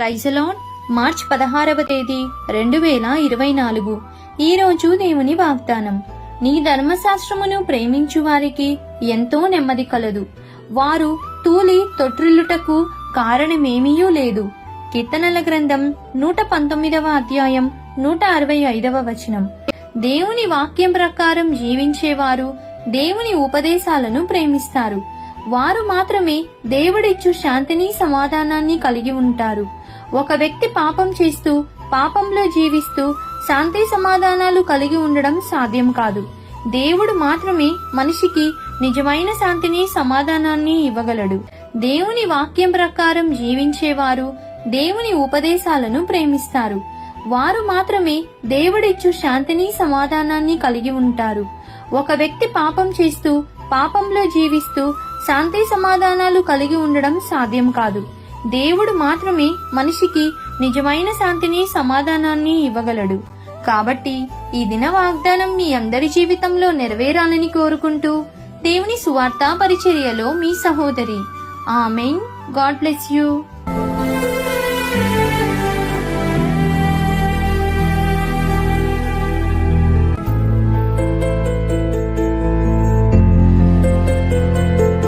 ప్రైజలాన్ March పదహారవ తేదీ రెండు వేల ఇరవై నాలుగు. ఈ రోజు దేవుని వాగ్దానం. నీ ధర్మశాస్త్రమును ప్రేమించు వారికి ఎంతో నెమ్మది కలదు. వారు తూలి తొట్రిల్లుటకు కారణమేమీయూ లేదు. కీర్తనల గ్రంథం నూట పంతొమ్మిదవ అధ్యాయం నూట అరవై ఐదవ వచనం. దేవుని వాక్యం ప్రకారం జీవించేవారు దేవుని ఉపదేశాలను ప్రేమిస్తారు. వారు మాత్రమే దేవుడిచ్చు శాంతిని సమాధానాన్ని కలిగి ఉంటారు. ఒక వ్యక్తి పాపం చేస్తూ పాపంలో జీవిస్తూ శాంతి సమాధానాలు కలిగి ఉండడం సాధ్యం కాదు. దేవుడు మాత్రమే మనిషికి నిజమైన శాంతిని సమాధానాన్ని ఇవ్వగలడు. దేవుని వాక్యం ప్రకారం జీవించేవారు దేవుని ఉపదేశాలను ప్రేమిస్తారు. వారు మాత్రమే దేవుడిచ్చు శాంతిని సమాధానాన్ని కలిగి ఉంటారు. ఒక వ్యక్తి పాపం చేస్తూ పాపంలో జీవిస్తూ శాంతి సమాధానాలు కలిగి ఉండడం సాధ్యం కాదు. దేవుడు మాత్రమే మనిషికి నిజమైన శాంతిని సమాధానాన్ని ఇవ్వగలడు. కాబట్టి ఈ దిన వాగ్దానం మీ అందరి జీవితంలో నెరవేరాలని కోరుకుంటూ దేవుని సువార్త పరిచర్యలో మీ సహోదరి. ఆమెన్. God bless you.